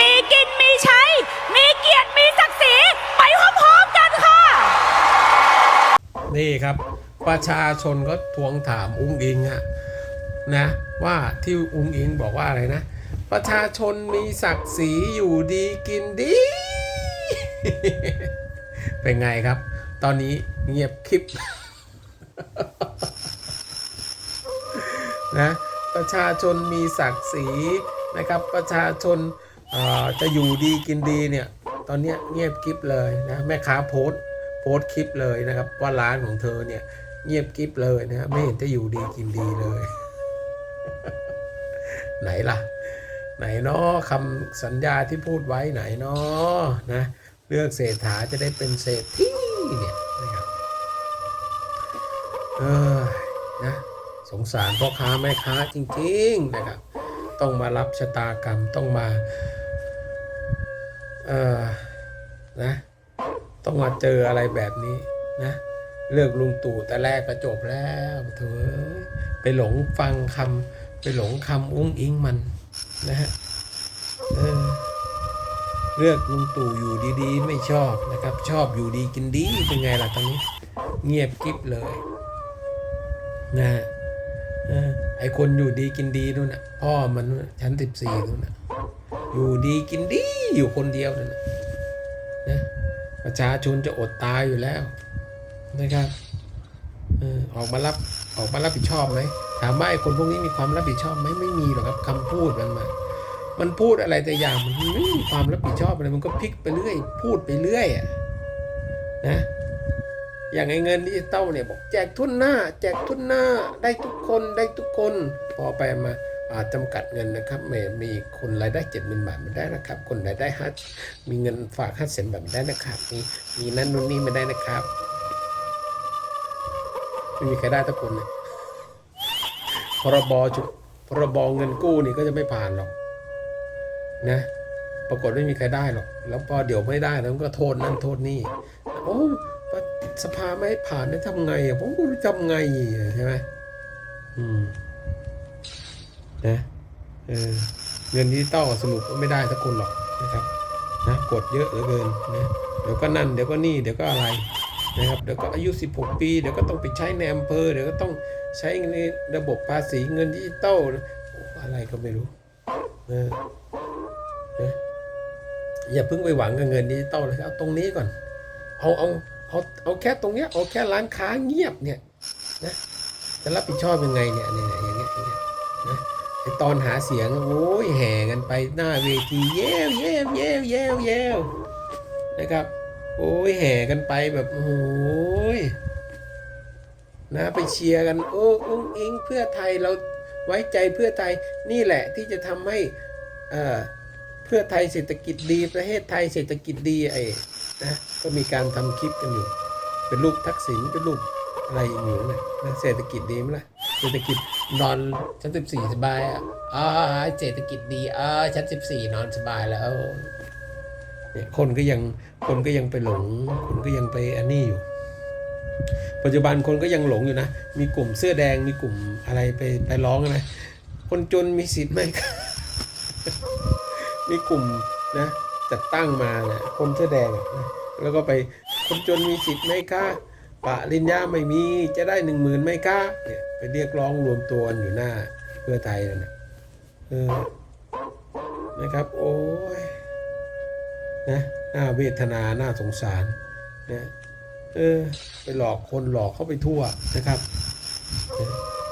มีกินมีใช้ มีเกียรติมีศักดิ์ศรีไปพร้อมๆกันค่ะ นี่ครับ ประชาชนก็ทวงถามอุ้งอิงอะนะว่าที่อุ้งอิงบอกว่าอะไรนะ ประชาชนมีศักดิ์ศรีอยู่ดีกินดี เป็นไงครับ ตอนนี้เงียบคลิปนะประชาชนมีศักดิ์ศรีนะครับ ประชาชน จะอยู่ดีกินดีเนี่ย ตอนนี้เงียบคลิปเลยนะแม่ค้าโพสโพสคลิปเลยนะครับว่าร้านของเธอเนี่ยเงียบกริบเลยนะไม่เห็นจะอยู่ดีกินดีเลย ไหนล่ะ ไหนเนาะคำสัญญาที่พูดไว้ไหนเนาะนะเลือกเศรษฐาจะได้เป็นเศรษฐีเนี่ยนะครับเออนะสงสารพ่อค้าแม่ค้าจริง ๆ นะครับ ต้องมารับชะตากรรมต้องมา เออนะ ต้องมาเจออะไรแบบนี้นะ เลือกลุงตู่แต่แรกก็จบแล้วเถอะไปหลงฟังคำไปหลงคำอุ้งอิงมันนะฮะเออเลือกลุงตู่อยู่ดีๆ ไม่ชอบนะครับ ชอบอยู่ดีกินดีเป็นไงล่ะตอนนี้ เงียบกริบเลยนะฮะไอคนอยู่ดีกินดีนู่นนะพ่อมันชั้นสิบสี่นู่นนะ อยู่ดีกินดีอยู่คนเดียวนั่นนะนะประชาชนจะอดตายอยู่แล้วนะครับเออออกมารับออกมารับผิดชอบไหมถามว่าไอ้คนพวกนี้มีความรับผิดชอบไหมไม่มีหรอกครับคำพูดมันมามันพูดอะไรแต่อย่างมันไม่มีความรับผิดชอบอะไรมันก็พลิกไปเรื่อย พูดไปเรื่อยอะนะอย่างไอ้เงินดิจิตอลเนี่ยบอกแจกทุนหน้า แจกทุนหน้าได้ทุกคนได้ทุกคนพอไปมา จำกัดเงินนะครับแหมมีคนรายได้เจ็ดหมื่นบาทไมันได้นะครับ คนรายได้ห้ามีเงินฝากห้าแสนบาทมันได้นะครับมีมีนั่นนู่นนี่ไม่ได้นะครับไม่มีใครได้ทุกคนเลยพรบจุพรบเงินกู้นี่ก็จะไม่ผ่านหรอก นะ ปรากฏไม่มีใครได้หรอก แล้วพอเดี๋ยวไม่ได้แล้วก็โทษนั่นโทษนี่โอ้สภาไม่ผ่านนี่ทำไงอะผมก็รู้ทำไงใช่ไหมอืม นะเออเงินดิจิตอลสรุปก็ไม่ได้สักคนหรอกนะครับนะกดเยอะเหลือเกินนะเดี๋ยวก็นั่นเดี๋ยวก็นี่เดี๋ยวก็อะไรนะครับเดี๋ยวก็อายุ 16 ปี เดี๋ยวก็ต้องไปใช้ในอำเภอเดี๋ยวก็ต้องใช้ในระบบภาษีเงินดิจิตอลอะไรก็ไม่รู้เออเอออย่าเพิ่งไปหวังกับเงินดิจิตอลเลยเอาตรงนี้ก่อนเอาเอาเอาเอาแค่ตรงเนี้ยเอาแค่ร้านค้าเงียบเนี่ยนะจะรับผิดชอบยังไงเนี่ยเนี่ยอย่างเงี้ยอย่างเงี้ยนะ ตอนหาเสียงโอ้ยแห่กันไปหน้าเวทีเย้วเย้วเย้วเย้วเย้วนะครับ โอ้ยแห่กันไปแบบโอ้ยนะไปเชียร์กันโอ้อุ้งอิงเพื่อไทยเราไว้ใจเพื่อไทยนี่แหละที่จะทำให้เอ่อเพื่อไทยเศรษฐกิจดีประเทศไทยเศรษฐกิจดีไอ้นะก็มีการทำคลิปกันอยู่ เป็นรูปทักษิณเป็นรูปอะไรอย่างนี้นะนะเศรษฐกิจดีไหมล่ะเศรษฐกิจ นอนชั้นสิบสี่สบายอะอ่าเศรษฐกิจดีอ่าชั้นสิบสี่นอนสบายแล้วเนี่ยคนก็ยังคนก็ยังไปหลง คนก็ยังไปอันนี้อยู่ ปัจจุบันคนก็ยังหลงอยู่นะ มีกลุ่มเสื้อแดงมีกลุ่มอะไรไปไปร้องนะคนจนมีสิทธิ์ไหมมีกลุ่มนะจัดตั้งมานะคนเสื้อแดงนะแล้วก็ไปคนจนมีสิทธิ์ไหมคะ ปะริญญาไม่มีจะได้หนึ่งหมื่นไหมคะเนี่ยไปเรียกร้องรวมตัวอยู่หน้าเพื่อไทยนั่นนะเออนะครับ โอ้ยนะน่าเวทนาน่าสงสารนะเออไปหลอกคนหลอกเข้าไปทั่วนะครับ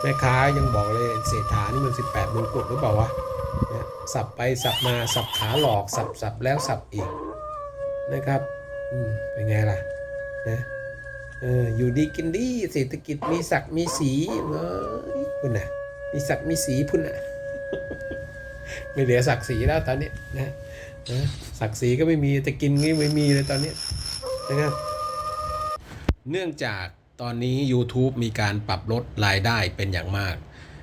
แม่ค้ายังบอกเลยเศรษฐานี่มัน18มงกุฎหรือเปล่าวะนะสับไปสับมาสับขาหลอกสับสับแล้วสับอีกนะครับ อืมเป็นไงล่ะนะ เอออยู่ดีกินดีเศรษฐกิจมีศักมีสีเอ้ยคุณน่ะ มีศักมีสีพุ่นน่ะ ไม่เหลือศักสีแล้วตอนนี้นะนะศักสีก็ไม่มีจะกินก็ไม่มีเลยตอนนี้นะครับเนื่องจากตอนนี้ YouTube มีการปรับลดรายได้เป็นอย่างมาก